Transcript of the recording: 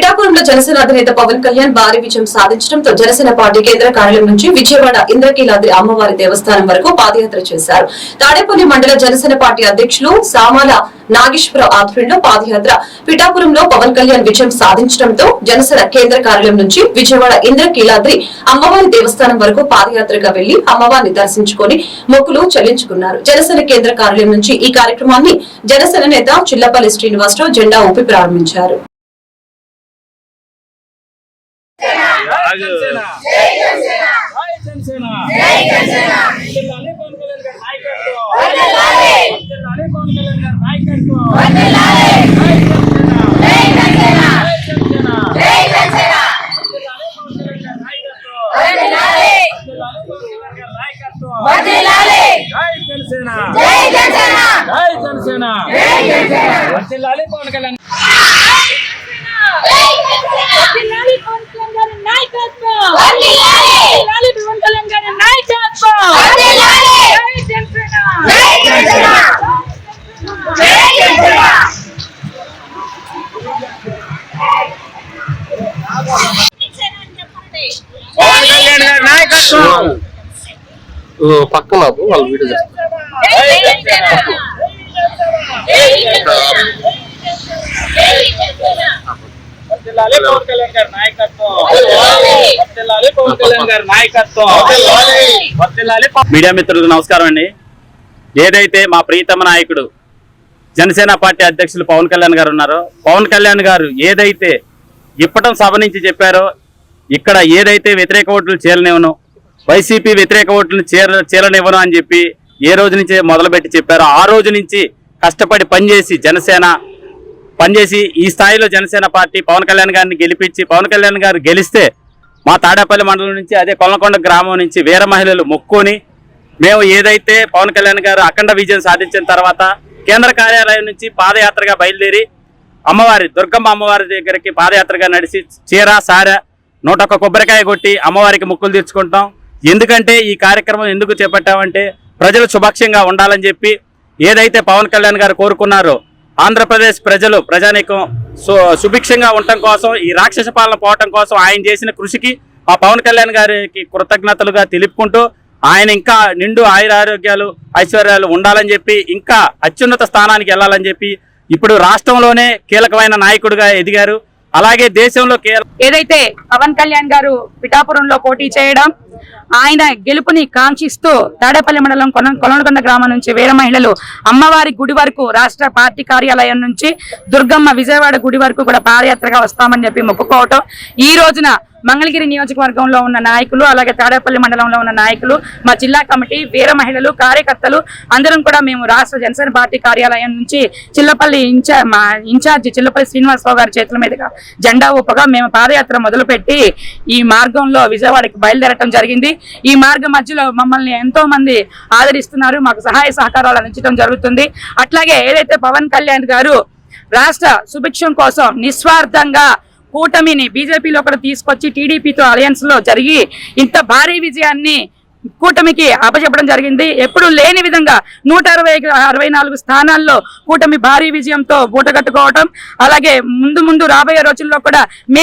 పిఠాపురంలో జనసేన అధినేత పవన్ కళ్యాణ్ భారీ విజయం సాధించడంతో జనసేన పార్టీ కేంద్ర కార్యాలయం నుంచి విజయవాడ ఇంద్రకీలాద్రి అమ్మవారి దేవస్థానం వరకు పాదయాత్ర చేశారు. తాడేపల్లి మండల జనసేన పార్టీ అధ్యక్షులు సామాల నాగేశ్వరరావు ఆధ్వర్యంలో పాదయాత్ర. పిఠాపురంలో పవన్ కళ్యాణ్ విజయం సాధించడంతో జనసేన కేంద్ర కార్యాలయం నుంచి విజయవాడ ఇంద్రకీలాద్రి అమ్మవారి దేవస్థానం వరకు పాదయాత్రగా వెళ్ళి అమ్మవారిని దర్శించుకొని మొక్కులు చెల్లించుకున్నారు. జనసేన కేంద్ర కార్యాలయం నుంచి ఈ కార్యక్రమాన్ని జనసేన నేత చిల్లపల్లి శ్రీనివాసరావు జెండా ఊపి ప్రారంభించారు. జై జనసేన జై జనసేన జై జనసేన జై జనసేన జిల్లాలే పవన్ కళ్యాణ్ గారి నాయకత్వం జిల్లాలే పవన్ కళ్యాణ్ గారి నాయకత్వం జై జనసేన జై జనసేన జై జనసేన జై జనసేన జిల్లాలే పవన్ కళ్యాణ్ వర్ధిల్లాలి పవన్ కళ్యాణ్ గారి నాయకత్వం వర్ధిల్లాలి పవన్ కళ్యాణ్ గారి నాయకత్వం జై జనసేన జై జనసేన జై జనసేన పవన్ కళ్యాణ్ గారి నాయకత్వం ఓ, పక్కన నాకు వాళ్ళు వీడియో చేస్తారు నాయకత్వం వర్ధిల్లాలి పవన్ కళ్యాణ్ గారి నాయకత్వం వర్ధిల్లాలి పవన్- మీడియా మిత్రులకు నమస్కారం అండి. ఏదైతే మా ప్రీతమ నాయకుడు జనసేన పార్టీ అధ్యక్షులు పవన్ కళ్యాణ్ గారు ఉన్నారో పవన్ కళ్యాణ్ గారు ఏదైతే ఇప్పటం సభ నుంచి చెప్పారో ఇక్కడ ఏదైతే వ్యతిరేక ఓట్లు చేరనివ్వను వైసీపీ వ్యతిరేక ఓట్లను చేర చేరనివ్వను అని చెప్పి ఏ రోజు నుంచి మొదలుపెట్టి చెప్పారో ఆ రోజు నుంచి కష్టపడి పనిచేసి జనసేన పనిచేసి ఈ స్థాయిలో జనసేన పార్టీ పవన్ కళ్యాణ్ గారిని గెలిపించి పవన్ కళ్యాణ్ గారు గెలిస్తే మా తాడేపల్లి మండలం నుంచి అదే కొల్లకొండ గ్రామం నుంచి వీర మహిళలు మొక్కుని మేము ఏదైతే పవన్ కళ్యాణ్ గారు అఖండ విజయం సాధించిన తర్వాత కేంద్ర కార్యాలయం నుంచి పాదయాత్రగా బయలుదేరి అమ్మవారి దుర్గమ్మ అమ్మవారి దగ్గరికి పాదయాత్రగా నడిచి చీర సార నూట ఒక్క కొబ్బరికాయ కొట్టి అమ్మవారికి మొక్కులు తీర్చుకుంటాం. ఎందుకంటే ఈ కార్యక్రమం ఎందుకు చేపట్టామంటే ప్రజలు సుభక్షంగా ఉండాలని చెప్పి ఏదైతే పవన్ కళ్యాణ్ గారు కోరుకున్నారో ఆంధ్రప్రదేశ్ ప్రజలు ప్రజానీకం సు సుభిక్షంగా ఉండటం కోసం ఈ రాక్షస పాలన పోవటం కోసం ఆయన చేసిన కృషికి ఆ పవన్ కళ్యాణ్ గారికి కృతజ్ఞతలుగా తెలుపుకుంటూ ఆయన ఇంకా నిండు ఆయుర ఆరోగ్యాలు ఐశ్వర్యాలు ఉండాలని చెప్పి ఇంకా అత్యున్నత స్థానానికి వెళ్ళాలని చెప్పి ఇప్పుడు రాష్ట్రంలోనే కీలకమైన నాయకుడిగా ఎదిగారు. అలాగే దేశంలో ఏదైతే పవన్ కళ్యాణ్ గారు పిఠాపురంలో పోటీ చేయడం ఆయన గెలుపుని కాంక్షిస్తూ తాడేపల్లి మండలం కొన కొలనకొండ గ్రామం నుంచి వీర మహిళలు అమ్మవారి గుడి వరకు రాష్ట్ర పార్టీ కార్యాలయం నుంచి దుర్గమ్మ విజయవాడ గుడి వరకు కూడా పాదయాత్రగా వస్తామని చెప్పి మొక్కుకోవటం. ఈ రోజున మంగళగిరి నియోజకవర్గంలో ఉన్న నాయకులు అలాగే తాడేపల్లి మండలంలో ఉన్న నాయకులు మా జిల్లా కమిటీ వీర మహిళలు కార్యకర్తలు అందరం కూడా మేము రాష్ట్ర జనసేన పార్టీ కార్యాలయం నుంచి చిల్లపల్లి ఇన్ఛార్జ్ మా ఇన్ఛార్జ్ చిల్లపల్లి శ్రీనివాసరావు గారి చేతుల మీదుగా జెండా ఊపగా మేము పాదయాత్ర మొదలుపెట్టి ఈ మార్గంలో విజయవాడకి బయలుదేరటం జరిగింది. ఈ మార్గం మధ్యలో మమ్మల్ని ఎంతో మంది ఆదరిస్తున్నారు. మాకు సహాయ సహకారాలు అందించడం జరుగుతుంది. అట్లాగే ఏదైతే పవన్ కళ్యాణ్ గారు రాష్ట్ర సుభిక్షం కోసం నిస్వార్థంగా కూటమిని బీజేపీలో కూడా తీసుకొచ్చి టీడీపీతో అలయన్స్లో జరిగి ఇంత భారీ విజయాన్ని కూటమికి అప్పచెప్పడం జరిగింది. ఎప్పుడు లేని విధంగా నూట అరవై అరవై నాలుగు స్థానాల్లో కూటమి భారీ విజయంతో బూటగట్టుకోవటం అలాగే ముందు ముందు రాబోయే రోజుల్లో కూడా మేము